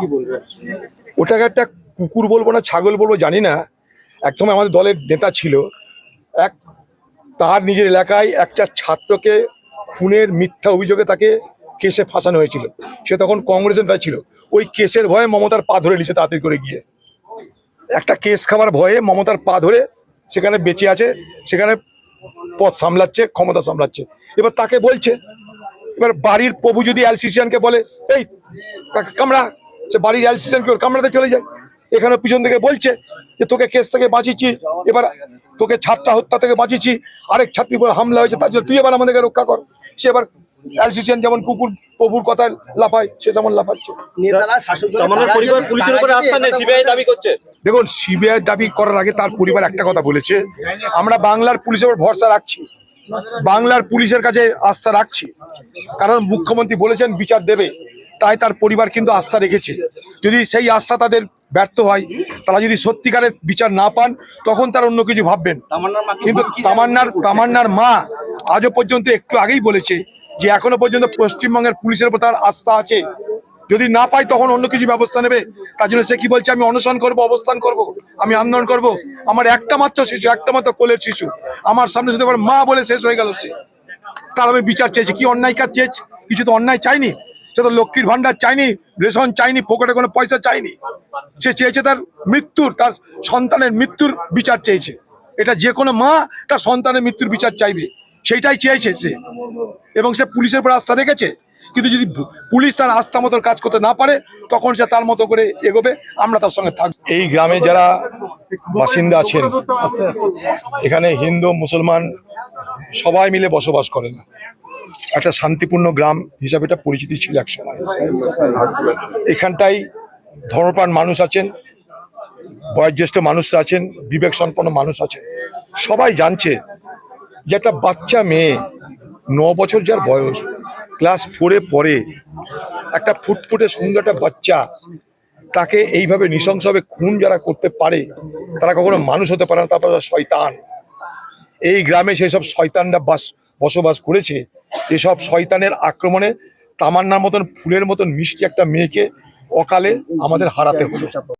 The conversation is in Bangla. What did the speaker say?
কি বলবেন? ওটাকে একটা কুকুর বলব না ছাগল বলব জানি না। এক সময় আমাদের দলের নেতা ছিল। এক তার নিজের এলাকায় একটা ছাত্রকে খুনের মিথ্যা অভিযোগে তাকে কেসে ফাঁসানো হয়েছিল। সে তখন কংগ্রেসের নেতা ছিল। ওই কেসের ভয়ে মমতার পা ধরে নিয়েছে তাড়াতাড়ি করে গিয়ে। একটা কেস খাবার ভয়ে মমতার পা ধরে সেখানে বেঁচে আছে সেখানে পথ সামলাচ্ছে ক্ষমতা সামলাচ্ছে। এবার তাকে বলছে এবার বাড়ির প্রভু যদি অ্যালসিসিয়ানকে বলে এই তাকে কামড়া। সে বাড়ির অ্যালসিসিয়ানকে ওর কামড়াতে চলে যায়। এখানে পিছন থেকে বলছে যে তোকে কেস থেকে বাঁচিয়েছি। এবার তোকে ছাত্রা হত্যা থেকে বাঁচিয়েছি। আরেক ছাত্রী উপর হামলা হয়েছে। তার জন্য তুই এবার আমাদেরকে রক্ষা কর। সে এবার অ্যালসিসিয়ান যেমন কুকুর প্রভুর কথায় লাফায় সে যেমন লাফাচ্ছে দেখুন সিবিআই দাবি করার আগে তার পরিবার একটা কথা বলেছে। আমরা বাংলার পুলিশের উপর ভরসা রাখছি। বাংলার পুলিশের কাছে আস্থা রাখছি। কারণ মুখ্যমন্ত্রী বলেছেন বিচার দেবে। তাই তার পরিবার কিন্তু আস্থা রেখেছে। যদি সেই আস্থা তাদের ব্যর্থ হয় তারা যদি সত্যিকারের বিচার না পান তখন তার অন্য কিছু ভাববেন। কিন্তু তামান্নার তামান্নার মা আজও পর্যন্ত একটু আগেই বলেছে যে এখনও পর্যন্ত পশ্চিমবঙ্গের পুলিশের উপর তার আস্থা আছে। যদি না পাই তখন অন্য কিছু ব্যবস্থা নেবে। তার জন্য সে কি বলছে? আমি অনশন করব অবস্থান করব আমি আন্দোলন করব। আমার একটা মাত্র শিশু একটা মাত্র কোলের শিশু। আমার সামনে শুধু আবার মা বলে শেষ হয়ে গেল সে। তার আমি বিচার চেয়েছি। কি অন্যায় কাজ চেয়েছি? কিছু তো অন্যায় চাইনি? সে তো লক্ষ্মীর ভান্ডার চাইনি, রেশন চাইনি, পকেটে কোনো পয়সা চাইনি। সে চেয়েছে তার মৃত্যুর, তার সন্তানের মৃত্যুর বিচার চেয়েছে। এটা যে কোনো মা তার সন্তানের মৃত্যুর বিচার চাইবে, সেইটাই চেয়েছে সে। এবং সে পুলিশের উপর আস্থা রেখেছে, কিন্তু যদি পুলিশ তার আস্থা মতো কাজ করতে না পারে, তখন সে তার মতো করে এগোবে, আমরা তার সঙ্গে থাকব। এই গ্রামে যারা বাসিন্দা আছেন, এখানে হিন্দু, মুসলমান, সবাই মিলে বসবাস করেন। একটা শান্তিপূর্ণ গ্রাম হিসাবে এটা পরিচিতি ছিল এক সময়। এখানটাই ধর্মপ্রাণ মানুষ আছেন, বয়োজ্যেষ্ঠ মানুষ আছেন বিবেক সম্পন্ন মানুষ আছেন। সবাই জানছে যে একটা বাচ্চা মেয়ে ন বছর যার বয়স, ক্লাস ফোরে পরে একটা ফুটফুটে সুন্দর একটা বাচ্চা, তাকে এইভাবে নৃশংসভাবে খুন যারা করতে পারে, তারা কখনো মানুষ হতে পারে না, তারপর শয়তান। এই গ্রামে সেই সব শয়তানরা বাস বসবাস করেছে, এসব শয়তানের আক্রমণে তামান্নার মতন, ফুলের মতন মিষ্টি একটা মেয়েকে অকালে আমাদের হারাতে হলো।